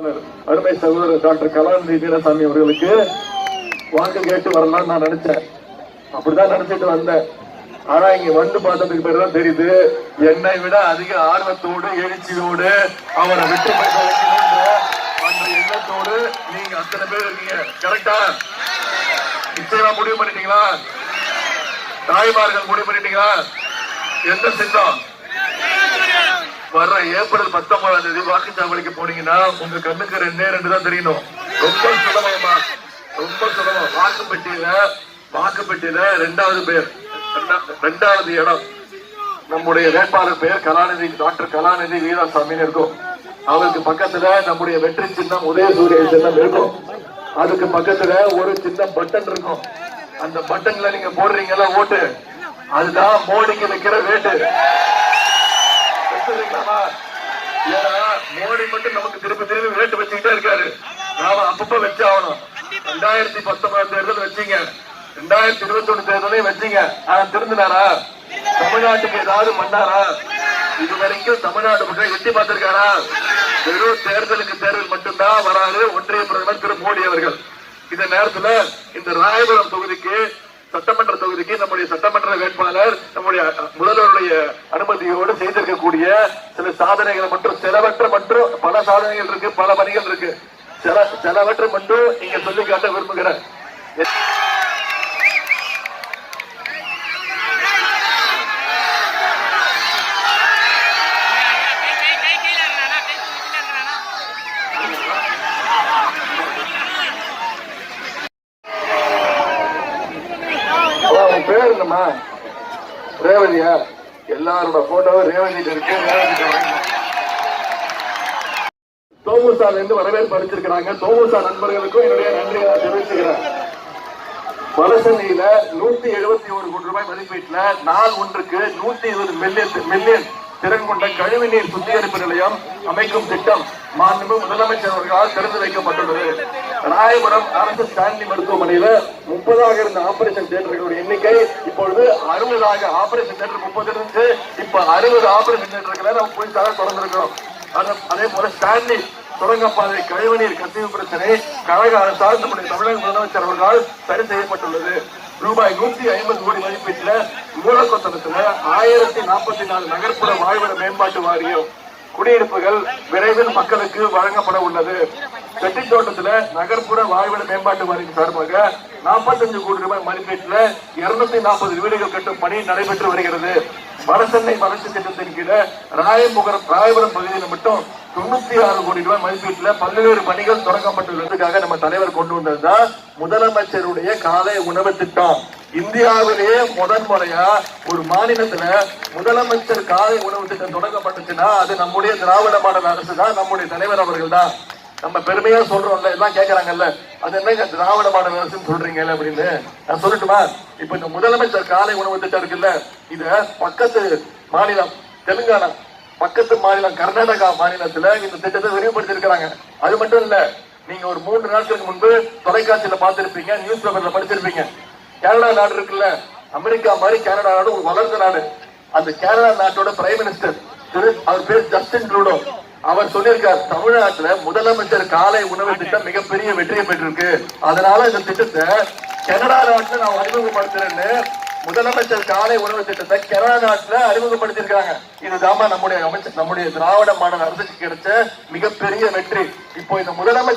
அருமை சகோதரர் டாக்டர் கலாநிதி வீரசாமி அவர்களுக்கு வாக்கு கேட்டு வரலாம்னு நான் நினைச்சேன். அப்படிதான் நினைச்சிட்டு வந்தேன். ஆனா இங்க வந்து பார்த்ததுக்கு பிறகு தான் தெரியுது. என்னை விட அதிக ஆர்வத்தோடு எழுச்சியோடு அவரை விட்டு வைக்க அந்த எண்ணத்தோடு நீங்க அத்தனை பேர் இருக்கீங்க. கரெக்டா நிச்சயமா முடிவு பண்ணிட்டீங்களா? தாய்மார்கள் முடிவு பண்ணிட்டீங்களா? எந்த சித்தம்? வர்ற ஏப்ரல் பத்தொன்பதாம் தேதி வாக்குச்சாவடிக்கு போனீங்கன்னா உங்க கண்ணுக்கு ரெண்டே ரெண்டு தான் தெரியணும் ரொம்ப சுலபமா ரொம்ப சுலபம். வாக்குப்பட்டியில வாக்குப்பட்டியில ரெண்டாவது பேர். ரெண்டாவது இடம். நம்முடைய வேட்பாளர் பெயர் கலாநிதி டாக்டர் கலாநிதி வீராசாமின்னு இருக்கும். அவருக்கு பக்கத்துல நம்முடைய வெற்றி சின்னம் உதயசூரிய சின்னம் இருக்கும். அதுக்கு பக்கத்துல ஒரு சின்ன பட்டன் இருக்கும். அந்த பட்டன்ல நீங்க போடுறீங்கல்ல ஓட்டு? அதுதான் மோடிக்கு வைக்கிற வேட்டு வச்சிருக்கலாமா? ஏன்னா, மோடி மட்டும் நமக்கு திருப்பி திருப்பி வேட்டு வச்சுக்கிட்டே இருக்காரு. நாம அப்பப்ப வச்சு ஆகணும் ரெண்டாயிரத்தி பத்தொன்பது தேர்தல் வச்சீங்க. ரெண்டாயிரத்தி இருபத்தி ஒண்ணு தேர்தலையும் வச்சீங்க. ஆனா திருந்தினாரா? தமிழ்நாட்டுக்கு ஏதாவது பண்ணாரா? இது வரைக்கும் தமிழ்நாடு மக்கள் எட்டி பார்த்திருக்காரா? வெறும் தேர்தலுக்கு தேர்தல் மட்டும்தான் வராது ஒன்றிய பிரதமர் திரு மோடி அவர்கள். இந்த நேரத்துல இந்த ராயபுரம் தொகுதிக்கு சட்டமன்ற செய்வதற்கு நம்முடைய சட்டமன்ற வேட்பாளர் நம்முடைய முதல்வருடைய அனுமதியோடு செய்திருக்கக்கூடிய சில சாதனைகளை மற்றும் செலவற்ற மற்றும் பல சாதனைகள் இருக்கு பல பணிகள் இருக்கு. செலவற்ற மட்டும் இங்க சொல்லி காட்ட விரும்புகிறேன். உன் ரேவதியா? எல்லாரோட போட்டோவும் ரேவதி இருக்கு தோமுசால இருந்து வரவேற்பு அளிச்சிருக்கிறாங்க தோமுசா நண்பர்களுக்கும் என்னுடைய நன்றியை நான் தெரிவிச்சுக்கிறேன். வடசென்னையில நூத்தி எழுபத்தி ஒரு கோடி ரூபாய் மதிப்பீட்டுல நாள் ஒன்றுக்கு நூத்தி இருபது மில்லியன் மில்லியன் திறன் கொண்ட கழிவுநீர் சுத்திகரிப்பு நிலையம் அமைக்கும் திட்டம் மாண்பு முதலமைச்சர் அவர்களால் திறந்து வைக்கப்பட்டுள்ளது. ராயபுரம் அரசு ஸ்டான்லி மருத்துவமனையில முப்பதாக இருந்த ஆபரேஷன் தியேட்டர்களுடைய எண்ணிக்கை இப்பொழுது அறுபதாக ஆபரேஷன் தியேட்டர் முப்பது இருந்து இப்ப அறுபது ஆபரேஷன் தியேட்டர்களை நம்ம புதுசாக தொடர்ந்திருக்கிறோம். அது- அதே போல ஸ்டான்லி சுரங்கப்பாதை கழிவுநீர் கசிவு பிரச்சனை கழக அரசால் நம்முடைய தமிழக முதலமைச்சர் அவர்களால் சரி செய்யப்பட்டுள்ளது. ரூபாய் நூத்தி ஐம்பது கோடி மதிப்பீட்டுல மூலக்கொத்தனத்துல ஆயிரத்தி நாற்பத்தி நாலு நகர்ப்புற வாழ்விட மேம்பாட்டு வாரியம் குடியிருப்புகள் விரைவில் மக்களுக்கு வழங்கப்பட உள்ளது. செட்டித்தோட்டத்துல நகர்ப்புற வாழ்விட மேம்பாட்டு வாரியம் சார்பாக 45 கோடி ரூபாய் மதிப்பீட்டுல 240 நாற்பது வீடுகள் கட்டும் பணி நடைபெற்று வருகிறது. வடசென்னை வளர்ச்சி திட்டத்தின் கீழே ராயபுரம் ராயபுரம் பகுதியில் மட்டும் தொண்ணூத்தி ஆறு கோடி ரூபாய் மதிப்பீட்டில் பல்வேறு பணிகள் தொடங்கப்பட்டுள்ளதுக்காக நம்ம தலைவர் கொண்டு வந்ததுதான் முதலமைச்சருடைய காலை உணவு திட்டம். இந்தியாவிலேயே முதன் முறையா ஒரு மாநிலத்துல முதலமைச்சர் காலை உணவு திட்டம் தொடங்கப்பட்டுச்சுன்னா அது நம்முடைய திராவிட மாடல் அரசு தான் நம்முடைய தலைவர் அவர்கள் தான் நம்ம பெருமையா சொல்றோம்ல எல்லாம் கேட்கறாங்கல்ல அது என்னங்க திராவிட மாடல் அரசுன்னு சொல்றீங்கல்ல அப்படின்னு. நான் சொல்லட்டுமா? இப்ப இந்த முதலமைச்சர் காலை உணவு திட்டம் இருக்குல்ல இத பக்கத்து மாநிலம் தெலுங்கானா பக்கத்து மாநிலம் கர்நாடகா மாநிலத்துல இந்த திட்டத்தை விரிவுபடுத்தி இருக்கிறாங்க அது மட்டும் இல்ல நீங்க ஒரு மூன்று நாட்களுக்கு முன்பு தொலைக்காட்சியில பார்த்திருப்பீங்க நியூஸ் பேப்பர்ல படிச்சிருப்பீங்க கேரளா நாடு இருக்குல்ல அமெரிக்கா மாதிரி கனடா நாடு ஒரு வளர்ந்த நாடு. அந்த கேரளா நாட்டோட பிரைம் மினிஸ்டர் திரு அவர் பேர் ஜஸ்டின் ட்ரூடோ. அவர் சொல்லியிருக்கார் தமிழ்நாட்டுல முதலமைச்சர் காலை உணவு திட்டம் மிகப்பெரிய வெற்றியை பெற்றிருக்கு. அதனால இந்த திட்டத்தை கனடா நாட்டுல நான் அறிமுகப்படுத்துறேன்னு முதலமைச்சர் காலை உணவு திட்டத்தை கேரளா நாட்டில் அறிமுகப்படுத்தியிருக்காங்க இதுதான் நம்முடைய அமைச்சர் நம்முடைய திராவிட மாடல் அரசுக்கு கிடைச்ச மிகப்பெரிய வெற்றி. இப்போ இந்த முதலமைச்சர்